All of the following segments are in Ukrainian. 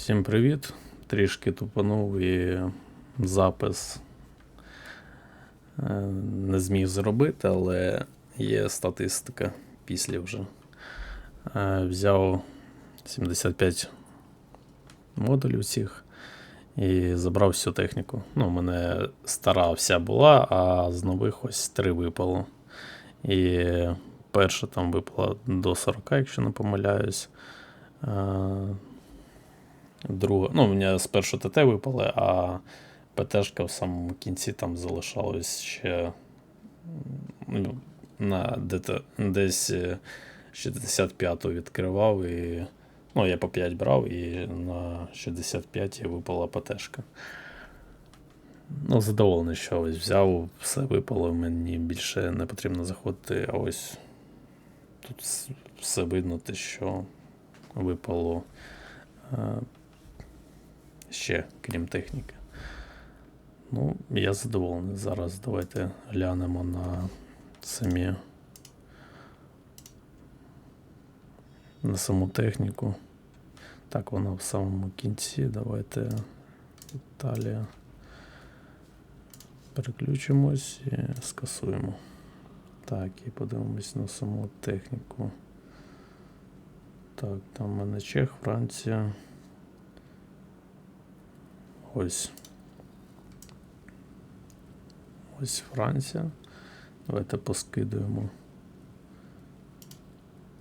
Всім привіт. Трішки тупанув і запис е, не зміг зробити, але є статистика після вже. Е, Взяв 75 модулів цих і забрав всю техніку. Ну, у мене стара вся була, а з нових ось три випало. І перша там випала до 40, якщо не помиляюсь. Е, Друга, ну, у мене спершу ТТ випали, а ПТшка в самому кінці там залишалась ще ну, на ДТ, десь е, 65-ту відкривав і. Ну, я по 5 брав і на 65 випала ПТшка. Ну, задоволений, що ось взяв, все випало, мені більше не потрібно заходити, а ось тут все видно, те, що випало. Ще, крім техніки. Ну, я задоволений. Зараз давайте глянемо на самі. На саму техніку. Так, вона в самому кінці. Давайте Італія. Переключимось і скасуємо. Так, і подивимось на саму техніку. Так, там в мене Чех, Франція. Ось. Ось Франція. Давайте поскидуємо.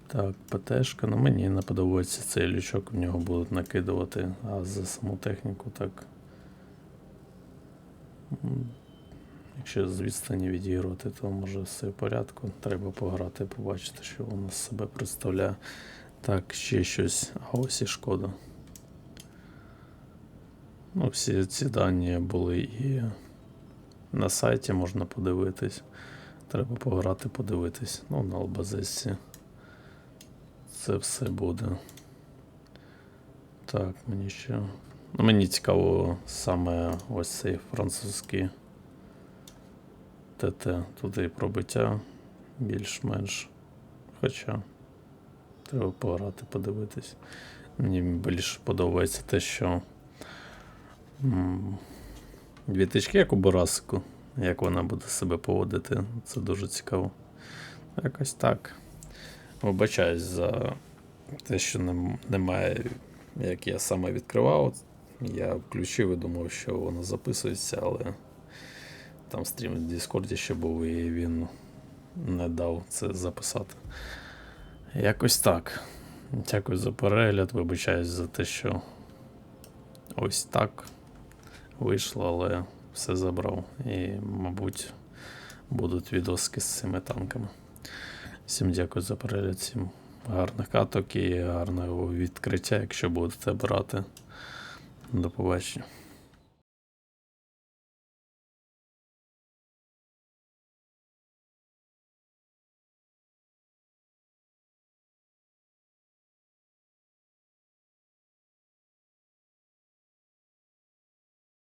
Так, ПТшка. Ну мені не подобається цей лючок, в нього будуть накидувати, а за саму техніку так. Якщо з відстані відігрувати, то може все в порядку. Треба пограти, побачити, що воно з себе представляє. Так, ще щось. А ось і шкода. Ну, всі ці дані були і на сайті можна подивитись. Треба пограти, подивитись. Ну, на Албазесі. Це все буде. Так, мені ще. Ну, мені цікаво саме ось цей французький ТТ. Тут і пробиття більш-менш. Хоча треба пограти, подивитись. Мені більше подобається те, що дві тички, як у Борасику, як вона буде себе поводити. Це дуже цікаво. Якось так. Вибачаюсь за те, що немає, як я саме відкривав. Я включив і думав, що воно записується, але там стрім в Діскорді ще був, і він не дав це записати. Якось так. Дякую за перегляд. Вибачаюсь за те, що ось так вийшло, але все забрав. І, мабуть, будуть відоски з цими танками. Всім дякую за перегляд, всім гарних каток і гарного відкриття, якщо будете брати. До побачення.